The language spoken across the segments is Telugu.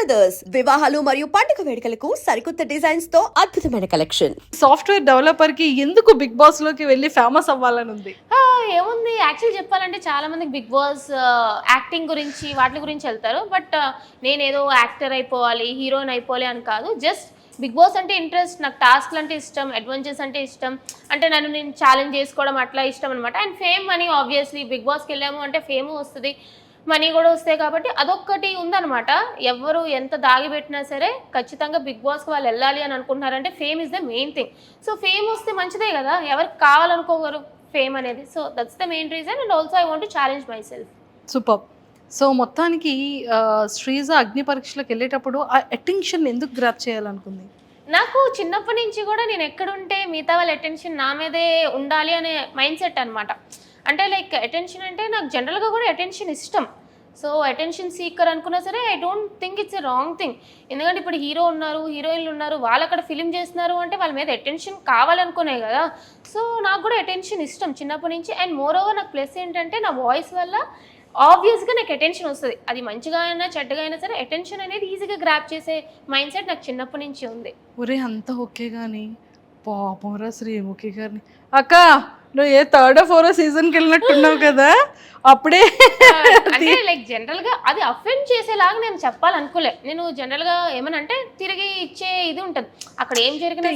బ్రదర్స్ వివాహాలు మరియు పండుగ వేడుకలకు సరికొత్త డిజైన్స్తో అద్భుతమైన కలెక్షన్ సాఫ్ట్వేర్ డెవలపర్కి ఎందుకు బిగ్ బాస్లోకి వెళ్ళి ఫేమస్ అవ్వాలని ఉంది? ఆ, ఏముంది? యాక్చువల్ చెప్పాలంటే చాలా మందికి బిగ్ బాస్ యాక్టింగ్ గురించి వాటి గురించి వెళ్తారు. బట్ నేను ఏదో యాక్టర్ అయిపోవాలి హీరోయిన్ అయిపోవాలి అని కాదు. జస్ట్ బిగ్ బాస్ అంటే ఇంట్రెస్ట్ నాకు టాస్క్లు అంటే ఇష్టం అడ్వెంచర్స్ అంటే ఇష్టం. అంటే నన్ను నేను ఛాలెంజ్ చేసుకోవడం అట్లా ఇష్టం అనమాట and fame money obviously Bigg బాస్కి వెళ్ళాము అంటే ఫేమ్ వస్తుంది. మనీ కూడా వస్తాయి కాబట్టి అదొక్కటి ఉందన్నమాట. ఎవరు ఎంత దాగిపెట్టినా సరే ఖచ్చితంగా బిగ్ బాస్కి వాళ్ళు వెళ్ళాలి అని అనుకుంటున్నారంటే fame is the main thing so fame వస్తే మంచిదే కదా? ఎవరికి కావాలనుకోగరు ఫేమ్ అనేది. So that's the main reason and also I want challenge myself super so మొత్తానికి శ్రీజ అగ్ని పరీక్షలకు వెళ్ళేటప్పుడు ఆ అటెన్షన్ ఎందుకు గ్రాప్ చేయాలనుకుంది? నాకు చిన్నప్పటి నుంచి కూడా నేను ఎక్కడుంటే మిగతా వాళ్ళ అటెన్షన్ నా మీదే ఉండాలి అనే మైండ్ సెట్ అనమాట అంటే లైక్ అటెన్షన్ అంటే నాకు జనరల్గా కూడా అటెన్షన్ ఇష్టం. సో అటెన్షన్ సీకర్ అనుకున్నా సరే I don't think it's a wrong thing ఎందుకంటే ఇప్పుడు హీరో ఉన్నారు హీరోయిన్లు ఉన్నారు వాళ్ళు అక్కడ ఫిలిం చేస్తున్నారు అంటే వాళ్ళ మీద అటెన్షన్ కావాలనుకునే కదా. సో నాకు కూడా అటెన్షన్ ఇష్టం చిన్నప్పటి నుంచి. అండ్ మోర్ ఓవర్ నాకు ప్లస్ ఏంటంటే నా వాయిస్ వల్ల ఆబ్వియస్గా నాకు అటెన్షన్ వస్తుంది. అది మంచిగా అయినా చెడ్డగా అయినా సరే అటెన్షన్ అనేది ఈజీగా గ్రాప్ చేసే మైండ్ సెట్ నాకు చిన్నప్పటి నుంచి ఉంది. ఒరే అంతా ఓకే కానీ పాపంరా శ్రీముఖి గారిని అక్క! నువ్వు ఏ థర్డ్ ఫోరో సీజన్కి వెళ్ళినట్టున్నావు కదా? అప్పుడే అంటే లైక్ జనరల్గా అది అఫెండ్ చేసేలాగా నేను చెప్పాలనుకోలే. నేను జనరల్గా ఏమనంటే తిరిగి ఇచ్చే ఇది ఉంటది. అక్కడ ఏం జరిగినా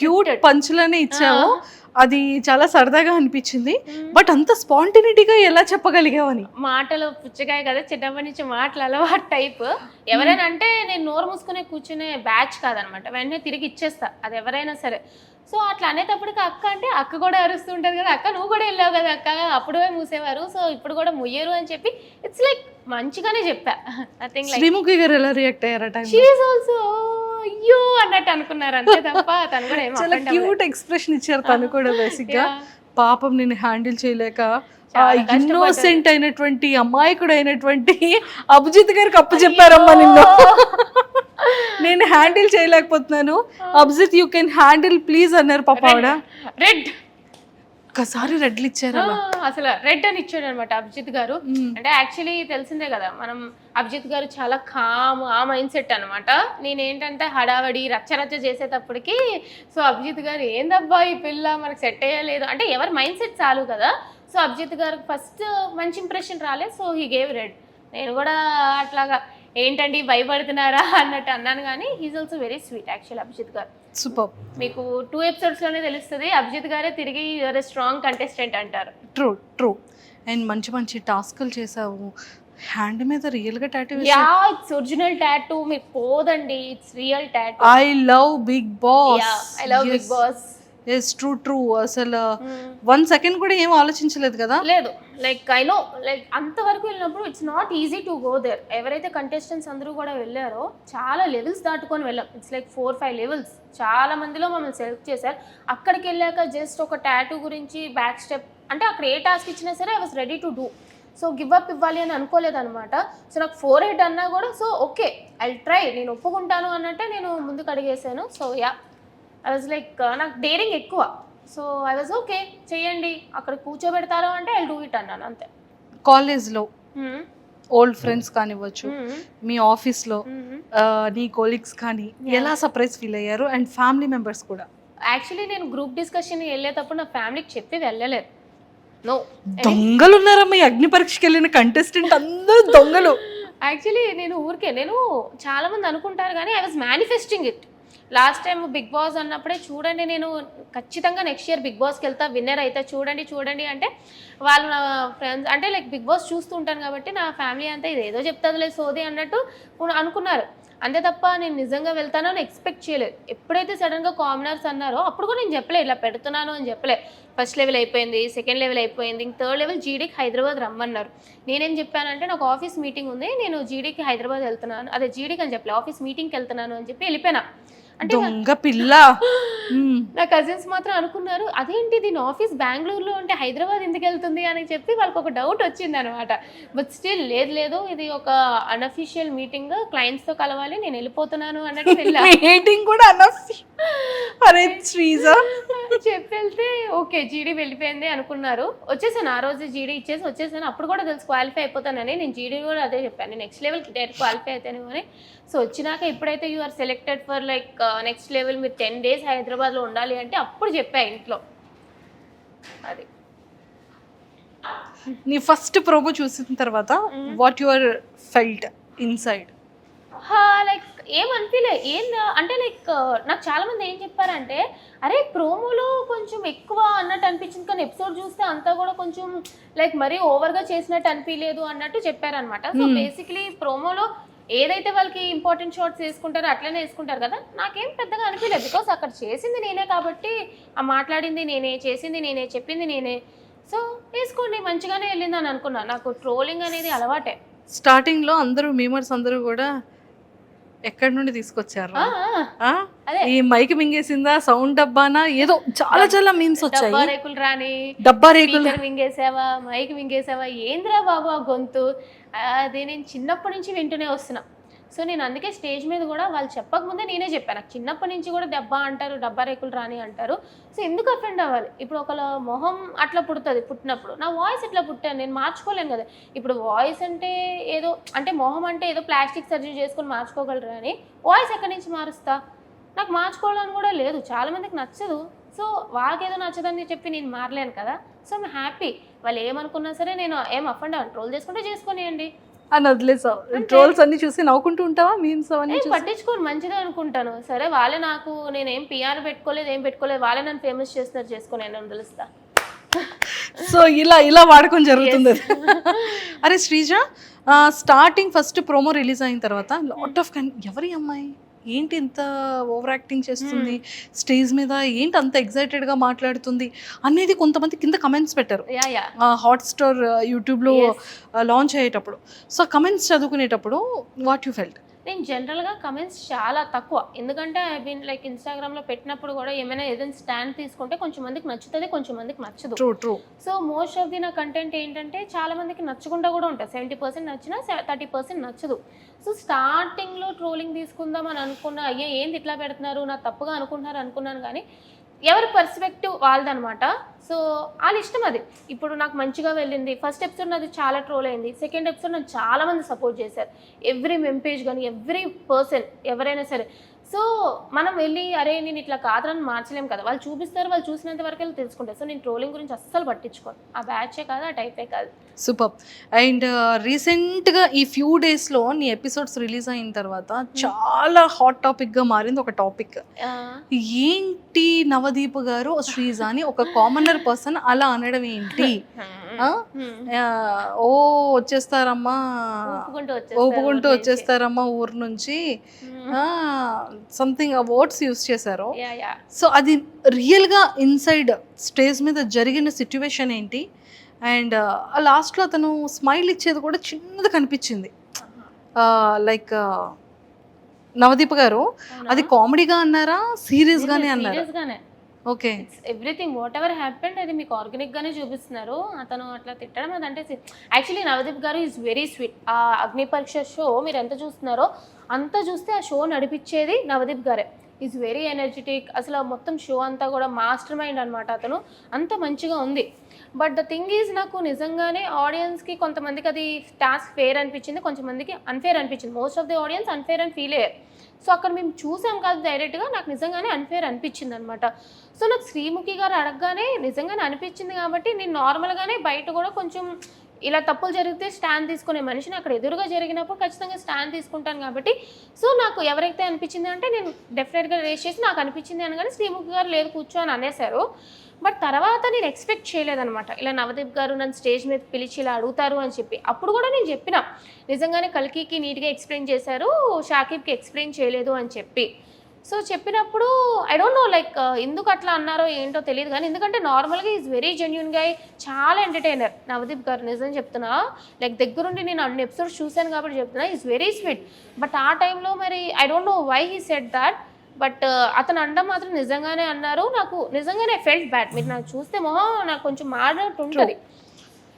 క్యూట్. పంచులనే ఇచ్చావు. అది చాలా సరదాగా అనిపించింది. బట్ అంత స్పాంటినిటీగా ఎలా చెప్పగలిగావని మాటలు పుచ్చకాయ కదా చిన్నప్పటి నుంచి మాటలు అలవాటు టైప్ ఎవరైనా అంటే నేను నోరు మూసుకునే కూర్చునే బ్యాచ్ కాదనమాట. వెంటనే తిరిగి ఇచ్చేస్తా. అది ఎవరైనా సరే. సో అట్లా అనేటప్పటికి అక్క అంటే అక్క కూడా అరుస్తుంటది కదా అక్క నువ్వు కూడా వెళ్ళావు కదా అక్క అప్పుడే మూసేవారు సో ఇప్పుడు కూడా ముయ్యరు అని చెప్పి ఇట్స్ లైక్ మంచిగానే చెప్పా నథింగ్ లైక్ శ్రీముఖి గారు ఎలా రియాక్ట్ అయ్యారు ఆ time లో? షీఈ్ ఆల్సో అయ్యో అన్నట్టు అనుకున్నారు అంతే తప్ప తను కూడా చాలా. క్యూట్ ఎక్స్ప్రెషన్ ఇచ్చారు తను కూడా బేసిక్గా Yeah. పాపం నేను హ్యాండిల్ చేయలేక. ఇన్నోసెంట్ అయినటువంటి అమాయకుడు అయినటువంటి అభిజిత్ గారికి అప్పు చెప్పారమ్మా నిన్ను నేను హ్యాండిల్ చేయలేకపోతున్నాను. Abhijeet you can handle please అన్నారు పాప ఆవిడ. రెడ్ ఒక్కసారి రెడ్లు ఇచ్చారు అసలు రెడ్ అని ఇచ్చాడు అనమాట అభిజిత్ గారు. అంటే యాక్చువల్లీ తెలిసిందే కదా మనం అభిజిత్ గారు చాలా కామ్ ఆ మైండ్ సెట్ అనమాట నేనేంటంటే హడావడి రచ్చ రచ్చ చేసేటప్పటికి సో అభిజిత్ గారు ఏందబ్బా ఈ పిల్ల మనకు సెట్ అయ్యలేదు అంటే ఎవరి మైండ్ సెట్ చాలు కదా. సో అభిజిత్ గారికి ఫస్ట్ మంచి ఇంప్రెషన్ రాలేదు సో హీ గేవ్ రెడ్ నేను కూడా అట్లాగా ఏంటండి భయపడుతున్నారా అన్నట్టు అన్నాను కానీ he's also very sweet actual Abhijeet గారు. సూపర్. మీకు టూ ఎపిసోడ్స్లోనే తెలుస్తుంది అభిజిత్ గారే తిరిగి యూఆర్ స్ట్రాంగ్ కంటెస్టెంట్ అంటారు. ట్రూ ట్రూ అండ్ మంచి మంచి టాస్కులు చేసావు హ్యాండ్ మీద రియల్గా tattoo yeah it's original tattoo మీకు పోదండి it's real tattoo I love Bigg Boss I love Bigg Boss yes true true అసలు వన్ సెకండ్ కూడా ఏం ఆలోచించలేదు కదా? లేదు. లైక్ ఐ నో లైక్ అంతవరకు వెళ్ళినప్పుడు it's not easy to go there ఎవరైతే కంటెస్టెంట్స్ అందరూ కూడా వెళ్ళారో చాలా లెవెల్స్ దాటుకొని వెళ్ళాం. It's like four five levels చాలా మందిలో మమ్మల్ని సెలెక్ట్ చేశారు. అక్కడికి వెళ్ళాక జస్ట్ ఒక టాటూ గురించి బ్యాక్ స్టెప్ అంటే అక్కడ ఏ టాస్క్ ఇచ్చినా సరే I was ready to do so give up ఇవ్వాలి అని అనుకోలేదు అనమాట సో నాకు ఫోర్ హెడ్ అన్నా కూడా సో ఓకే ఐ ట్రై నేను ఒప్పుకుంటాను అన్నట్టే నేను ముందుకు అడిగేసాను so yeah I was like నాకు డేరింగ్ ఎక్కువ. సో ఐ వాజ్ ఓకే చేయండి అక్కడ కూర్చోబెడతారు అంటే ఐ డూ ఇట్ అన్నాను అంతే. కాలేజ్లో Hmm. ఓల్డ్ ఫ్రెండ్స్ కానివ్వచ్చు Hmm. మీ ఆఫీస్లో Hmm. నీ కొలీగ్స్ కానీ ఎలా సర్ప్రైజ్ ఫీల్ అయ్యారు? అండ్ ఫ్యామిలీ మెంబర్స్ కూడా. యాక్చువల్లీ నేను గ్రూప్ డిస్కషన్ వెళ్ళేటప్పుడు నా ఫ్యామిలీకి చెప్పి వెళ్ళలేదు. నో దొంగలు ఉన్నారమ్మా ఈ అగ్ని పరీక్షకి వెళ్ళిన కంటెస్టెంట్ అందరూ దొంగలు. యాక్చువల్లీ నేను ఊరికే నేను చాలా మంది అనుకుంటారు కానీ I was manifesting it last time Bigg Boss అన్నప్పుడే చూడండి నేను ఖచ్చితంగా నెక్స్ట్ ఇయర్ బిగ్ బాస్కి వెళ్తా విన్నర్ అయితే. చూడండి చూడండి అంటే వాళ్ళు నా ఫ్రెండ్స్ అంటే లైక్ బిగ్ బాస్ చూస్తూ ఉంటాను కాబట్టి నా ఫ్యామిలీ అంతా ఇది ఏదో లేదు సోది అన్నట్టు అనుకున్నారు. అంతే తప్ప నేను నిజంగా వెళ్తానని ఎక్స్పెక్ట్ చేయలేదు. ఎప్పుడైతే సడన్గా కామనర్స్ అన్నారో అప్పుడు కూడా నేను చెప్పలే ఇలా పెడుతున్నాను అని చెప్పలే. ఫస్ట్ లెవెల్ అయిపోయింది సెకండ్ లెవెల్ అయిపోయింది ఇంక థర్డ్ లెవెల్ జీడీకి హైదరాబాద్ రమ్మన్నారు. నేనేం చెప్పానంటే నాకు ఆఫీస్ మీటింగ్ ఉంది నేను జీడీకి హైదరాబాద్ వెళ్తున్నాను అదే జీడీకి అని చెప్పలే ఆఫీస్ మీటింగ్కి వెళ్తున్నాను అని చెప్పి వెళ్ళిపోయినా. దొంగ పిల్ల. నా కజిన్స్ మాత్రం అనుకున్నారు అదేంటి దీని ఆఫీస్ బెంగళూరులో ఉంటే హైదరాబాద్ ఎందుకు వెళ్తుంది? అని చెప్పి వాళ్ళకి ఒక డౌట్ వచ్చింది అనమాట బట్ స్టిల్ లేదు లేదు ఇది ఒక అన్అఫీషియల్ మీటింగ్ క్లయింట్స్తో కలవాలి కావాలి నేను వెళ్ళిపోతున్నాను అన్నట్టు మీటింగ్ కూడా అరే శ్రీజ. చెప్పి వెళ్తే ఓకే జీడీ వెళ్ళిపోయింది అనుకున్నారు. వచ్చేసాను ఆ రోజు జీడీ ఇచ్చేసి వచ్చేసాను. అప్పుడు కూడా తెలుసు క్వాలిఫై అయిపోతానని. నేను జీడీ కూడా అదే చెప్పాను. నెక్స్ట్ లెవెల్కి డైరెక్ట్ క్వాలిఫై అవుతానేమో అని. సో వచ్చినాక ఎప్పుడైతే you are selected for like next level మీరు టెన్ డేస్ హైదరాబాద్లో ఉండాలి అంటే అప్పుడు చెప్పా ఇంట్లో. అది. నీ ఫస్ట్ ప్రోమో చూసిన తర్వాత what your felt inside like ఏం అనిపించలే ఏం అంటే లైక్ నాకు చాలా మంది ఏం చెప్పారంటే అరే ప్రోమోలో కొంచెం ఎక్కువ అన్నట్టు అనిపించింది కానీ ఎపిసోడ్ చూస్తే అంతా కూడా కొంచెం లైక్ మరీ ఓవర్గా చేసినట్టు అనిపించలేదు అన్నట్టు చెప్పారనమాట సో బేసిక్లీ ప్రోమోలో ఏదైతే వాళ్ళకి ఇంపార్టెంట్ షార్ట్స్ వేసుకుంటారో అట్లనే వేసుకుంటారు కదా? నాకేం పెద్దగా అనిపించలేదు బికాస్ అక్కడ చేసింది నేనే కాబట్టి ఆ మాట్లాడింది నేనే చేసింది నేనే చెప్పింది నేనే. సో వేసుకోండి మంచిగానే వెళ్ళింది అని అనుకున్నా. నాకు ట్రోలింగ్ అనేది అలవాటే. స్టార్టింగ్లో అందరూ మీమర్స్ అందరూ కూడా ఎక్కడి నుండి తీసుకొచ్చారు. ఈ మైక్ మింగేసిందా? సౌండ్ డబ్బానా? ఏదో చాలా చాలా మీమ్స్ డబ్బా వచ్చాయి. రేకులు రాని డబ్బా రేకులు మింగేసావా మైక్ మింగేసావా ఏంద్రా బాబు ఆ గొంతు? అది నేను చిన్నప్పటి నుంచి వింటూనే వస్తున్నా. సో నేను అందుకే స్టేజ్ మీద కూడా వాళ్ళు చెప్పకముందే నేనే చెప్పాను. నాకు చిన్నప్పటి నుంచి కూడా దెబ్బ అంటారు డబ్బా రేకులు రాని అంటారు. సో ఎందుకు అఫెండ్ అవ్వాలి? ఇప్పుడు ఒకళ్ళ మొహం అట్లా పుడుతుంది పుట్టినప్పుడు. నా వాయిస్ ఇట్లా పుట్టాను నేను మార్చుకోలేను కదా. ఇప్పుడు వాయిస్ అంటే ఏదో అంటే మొహం అంటే ఏదో ప్లాస్టిక్ సర్జరీ చేసుకొని మార్చుకోగలరు అని వాయిస్ ఎక్కడి నుంచి మారుస్తా? నాకు మార్చుకోవాలని కూడా లేదు చాలామందికి నచ్చదు. సో వాళ్ళకి ఏదో నచ్చదని చెప్పి నేను మారలేను కదా. సో ఐమ్ హ్యాపీ వాళ్ళు ఏమనుకున్నా సరే నేను ఏం అఫండ్ ట్రోల్ చేసుకుంటే చేసుకునేయండి. అని వదిలేసావు. ట్రోల్స్ అన్ని చూసి నవ్వుకుంటూ ఉంటావా? మీమ్స్ అవన్నీ నేను చూసి? పట్టించుకోను మంచిదే అనుకుంటాను. సరే వాళ్ళే నాకు నేను ఏం పిఆర్ పెట్టుకోలేదు ఏం పెట్టుకోలేదు వాళ్ళే నన్ను ఫేమస్ చేస్తున్నారు చేసుకుని నేను తెలుస్తా సో ఇలా ఇలా వాడకం జరుగుతుంది. అరే Sreeja starting first promo release అయిన తర్వాత లాట్ ఆఫ్ ఎవరి అమ్మాయి? ఏంటి ఇంత ఓవర్ యాక్టింగ్ చేస్తుంది? స్టేజ్ మీద ఏంటి అంత ఎక్సైటెడ్గా మాట్లాడుతుంది? అనేది కొంతమంది కింద కమెంట్స్ పెట్టారు. Yeah yeah. హాట్స్టార్ యూట్యూబ్లో లాంచ్ అయ్యేటప్పుడు. సో కమెంట్స్ చదువుకునేటప్పుడు వాట్ యు ఫెల్ట్ నేను జనరల్గా కమెంట్స్ చాలా తక్కువ. ఎందుకంటే ఐ బీన్ లైక్ ఇన్స్టాగ్రామ్లో పెట్టినప్పుడు కూడా ఏమైనా ఏదైనా స్టాండ్ తీసుకుంటే కొంచెం మందికి నచ్చుతుంది కొంచెం మందికి నచ్చదు. True true so most of the నా కంటెంట్ ఏంటంటే చాలా మందికి నచ్చకుండా కూడా ఉంటుంది సెవెంటీ పర్సెంట్ నచ్చినా థర్టీ పర్సెంట్ నచ్చదు. సో స్టార్టింగ్లో ట్రోలింగ్ తీసుకుందాం అని అనుకున్నా అయ్యే ఏంది ఇట్లా పెడుతున్నారు? నా తప్పుగా అనుకుంటున్నారు అనుకున్నాను. కానీ ఎవరి పర్స్పెక్టివ్ వాళ్ళదనమాట. సో వాళ్ళ ఇష్టం అది. ఇప్పుడు నాకు మంచిగా వెళ్ళింది. ఫస్ట్ ఎపిసోడ్ నాది చాలా ట్రోల్ అయింది. సెకండ్ ఎపిసోడ్ నాకు చాలామంది సపోర్ట్ చేశారు. ఎవ్రీ మెంపేజ్ కానీ ఎవ్రీ పర్సన్ ఎవరైనా సరే సో మనం వెళ్ళి అరే నేను ఇట్లా కాదని మార్చలేం కదా. వాళ్ళు చూపిస్తారు వాళ్ళు చూసినంత వరకు వెళ్ళి తెలుసుకుంటారు. సో నేను ట్రోలింగ్ గురించి అస్సలు పట్టించుకోను. ఆ బ్యాచే కాదు ఆ టైపే కాదు. సూపర్. అండ్ రీసెంట్గా ఈ ఫ్యూ డేస్లో నీ ఎపిసోడ్స్ రిలీజ్ అయిన తర్వాత చాలా హాట్ టాపిక్గా మారింది ఒక టాపిక్. ఏంటి నవదీప్ గారు శ్రీజ అని ఒక కామనర్ పర్సన్ అలా అనడం ఏంటి? ఓ వచ్చేస్తారమ్మా. నుంచి. వచ్చేస్తారమ్మా ఊరు నుంచి. సంథింగ్ వర్డ్స్ యూస్ చేశారు. సో అది రియల్గా ఇన్సైడ్ స్టేజ్ మీద జరిగిన సిచ్యువేషన్ ఏంటి? అండ్ లాస్ట్లో అతను స్మైల్ ఇచ్చేది కూడా చిన్నది కనిపించింది. లైక్ నవదీప్ గారు అది కామెడీగా అన్నారా? సీరియస్గానే అన్నారా? సీరియస్ గానే. Okay. Everything whatever happened అది మీకు ఆర్గానిక్ గానే చూపిస్తున్నారు. అతను అట్లా తిట్టడం అదంటే యాక్చువల్లీ నవదీప్ గారు ఈజ్ వెరీ స్వీట్ ఆ అగ్ని పరీక్ష షో మీరు ఎంత చూస్తున్నారో అంత చూస్తే ఆ షో నడిపించేది నవదీప్ గారే. ఈజ్ వెరీ ఎనర్జెటిక్ అసలు మొత్తం షో అంతా కూడా మాస్టర్ మైండ్ అనమాట అతను. అంత మంచిగా ఉంది. బట్ ద థింగ్ ఈజ్ నాకు నిజంగానే ఆడియన్స్కి కొంతమందికి అది టాస్క్ ఫేర్ అనిపించింది కొంతమందికి అన్ఫేర్ అనిపించింది. Most of the audience unfair and feel అయ్యారు సో అక్కడ మేము చూసాం కాదు డైరెక్ట్గా నాకు నిజంగానే అన్ఫేర్ అనిపించింది అనమాట సో నాకు శ్రీముఖి గారు అడగగానే నిజంగానే అనిపించింది కాబట్టి నేను నార్మల్గానే బయట కూడా కొంచెం ఇలా తప్పులు జరిగితే స్టాండ్ తీసుకునే మనిషిని అక్కడ ఎదురుగా జరిగినప్పుడు ఖచ్చితంగా స్టాండ్ తీసుకుంటాను కాబట్టి. సో నాకు ఎవరైతే అనిపించింది అంటే నేను డెఫినెట్గా రేస్ చేసి నాకు అనిపించింది అనగానే శ్రీముఖి గారు లేదు కూర్చో అని అనేశారు. బట్ తర్వాత నేను ఎక్స్పెక్ట్ చేయలేదనమాట ఇలా నవదీప్ గారు నన్ను స్టేజ్ మీద పిలిచి ఇలా అడుగుతారు అని చెప్పి. అప్పుడు కూడా నేను చెప్పిన. నిజంగానే కల్కికి నీట్గా ఎక్స్ప్లెయిన్ చేశారు షాకిబ్కి ఎక్స్ప్లెయిన్ చేయలేదు అని చెప్పి. సో చెప్పినప్పుడు ఐ డోంట్ నో లైక్ ఎందుకు అట్లా అన్నారో ఏంటో తెలియదు కానీ ఎందుకంటే నార్మల్గా ఈజ్ వెరీ జెన్యున్గా చాలా ఎంటర్టైనర్ నవదీప్ గారు నిజం చెప్తున్నా లైక్ దగ్గరుండి నేను అన్ని ఎపిసోడ్స్ చూశాను కాబట్టి చెప్తున్నా ఈజ్ వెరీ స్వీట్ బట్ ఆ టైంలో మరి I don't know why he said that but అతను అనడం మాత్రం నిజంగానే అన్నారు. నాకు నిజంగానే ఫెల్ట్ బ్యాడ్ మీరు నాకు చూస్తే మొహం నాకు కొంచెం మాడినట్టు ఉంటుంది.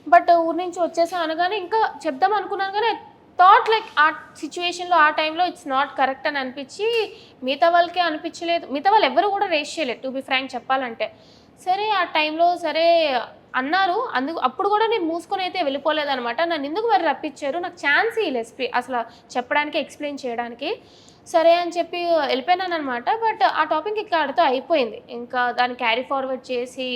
బట్ ఊరి నుంచి వచ్చేసా అనగానే ఇంకా చెప్దాం అనుకున్నాను కానీ థాట్ లైక్ ఆ సిచ్యువేషన్లో ఆ టైంలో ఇట్స్ నాట్ కరెక్ట్ అని అనిపించి మిగతా వాళ్ళకే అనిపించలేదు. మిగతా వాళ్ళు ఎవరు కూడా రేస్ చేయలేదు టు బి ఫ్రాంక్ చెప్పాలంటే. సరే ఆ టైంలో సరే అన్నారు. అందుకు అప్పుడు కూడా నేను మూసుకొని అయితే వెళ్ళిపోలేదన్నమాట. నన్ను ఎందుకు మరి రప్పించారు? నాకు ఛాన్స్ ఇవ్వలేదు అసలు చెప్పడానికి ఎక్స్ప్లెయిన్ చేయడానికి. సరే అని చెప్పి వెళ్ళిపోయినాను అనమాట బట్ ఆ టాపిక్ ఇక్కడితో అయిపోయింది. ఇంకా దాన్ని క్యారీ ఫార్వర్డ్ చేసి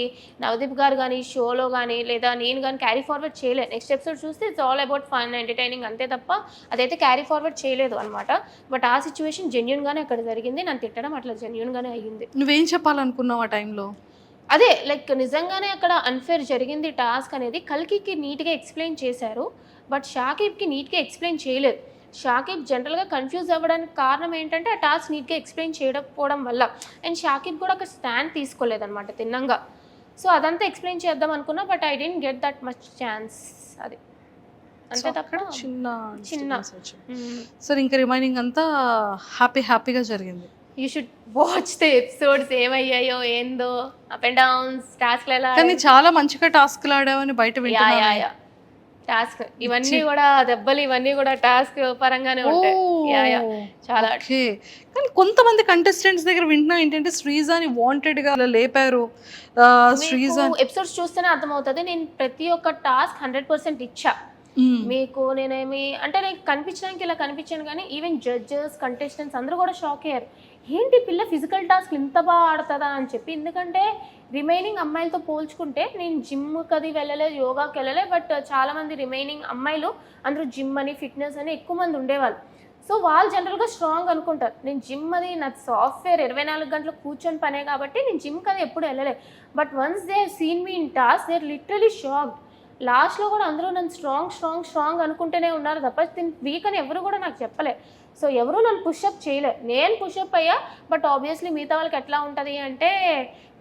నవదీప్ గారు కానీ షోలో కానీ లేదా నేను కానీ క్యారీ ఫార్వర్డ్ చేయలేదు నెక్స్ట్ ఎపిసోడ్ చూస్తే it's all about fun entertaining అంతే తప్ప అదైతే క్యారీ ఫార్వర్డ్ చేయలేదు అనమాట బట్ ఆ సిచ్యువేషన్ జెన్యున్గానే అక్కడ జరిగింది. నన్ను తిట్టడం అట్లా జెన్యున్గానే అయ్యింది. నువ్వేం చెప్పాలనుకున్నావు ఆ టైంలో అదే లైక్ నిజంగానే అక్కడ అన్ఫేర్ జరిగింది టాస్క్ అనేది కల్కికి నీట్గా ఎక్స్ప్లెయిన్ చేశారు. బట్ షాకిబ్కి నీట్గా ఎక్స్ప్లెయిన్ చేయలేదు. షాకిబ్ జనరల్గా కన్ఫ్యూజ్ అవ్వడానికి కారణం ఏంటంటే ఆ టాస్క్ నీట్గా ఎక్స్ప్లెయిన్ చేయకపోవడం వల్ల. అండ్ షాకిబ్ కూడా ఒక స్టాండ్ తీసుకోలేదన్నమాట తిన్నంగా. సో అదంతా ఎక్స్ప్లెయిన్ చేద్దాం అనుకున్నా but I didn't get that much chance అది. అంతే తప్ప అక్కడ చిన్న చిన్న. సరే ఇంకా రిమైనింగ్ అంతా హ్యాపీ హ్యాపీగా జరిగింది. You should watch the episodes ఏమయ్యాయో ఏందో అప్ అండ్ డౌన్స్ టాస్క్లు ఎలా కానీ చాలా మంచిగా టాస్క్లు ఆడావని బయట యా. టాస్క్. ఇవన్నీ కూడా దెబ్బలు ఇవన్నీ కూడా టాస్క్ పరంగానే ఉంటాయి. చాలా. కానీ కొంతమంది కంటెస్టెంట్స్ దగ్గర వింటున్నా ఏంటంటే శ్రీజాని వాంటెడ్గా లేపారు. శ్రీజా ఎపిసోడ్స్ చూస్తేనే అర్థమవుతుంది. నేను ప్రతి ఒక్క టాస్క్ హండ్రెడ్ పర్సెంట్ ఇచ్చా. Hmm. మీకు నేనేమి అంటే నేను కనిపించడానికి ఇలా కనిపించాను కానీ ఈవెన్ జడ్జెస్ కంటెస్టెంట్స్ అందరూ కూడా షాక్ అయ్యారు. ఏంటి పిల్ల ఫిజికల్ టాస్క్ ఇంత బాగా ఆడుతుందా? అని చెప్పి. ఎందుకంటే రిమైనింగ్ అమ్మాయిలతో పోల్చుకుంటే నేను జిమ్కి అది వెళ్ళలేదు యోగాకి వెళ్ళలే బట్ చాలామంది రిమైనింగ్ అమ్మాయిలు అందరూ జిమ్ అని ఫిట్నెస్ అని ఎక్కువ మంది ఉండేవాళ్ళు. సో వాళ్ళు జనరల్గా స్ట్రాంగ్ అనుకుంటారు. నేను జిమ్ అది నా సాఫ్ట్వేర్ ఇరవై నాలుగు గంటలు కూర్చొని పనే కాబట్టి నేను జిమ్కి అది ఎప్పుడు వెళ్ళలేదు. But once they seen me in task they literally shocked లాస్ట్లో కూడా అందరూ నన్ను స్ట్రాంగ్ స్ట్రాంగ్ స్ట్రాంగ్ అనుకుంటూనే ఉన్నారు తప్ప దీని వీక్ అని ఎవరు కూడా నాకు చెప్పలే. సో ఎవరు నన్ను పుషప్ చేయలే. నేను పుషప్ అయ్యా బట్ ఆబ్వియస్లీ మిగతా వాళ్ళకి ఎట్లా ఉంటుంది అంటే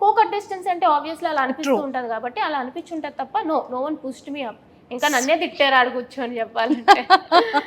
కో కంటెస్టెన్స్ అంటే ఆబ్వియస్లీ అలా అనిపిస్తూ. ఉంటుంది కాబట్టి అలా అనిపించుంటుంది తప్ప no no one pushed me up ఇంకా నన్నే తిట్టారు ఆడు కూర్చొని చెప్పాలంటే.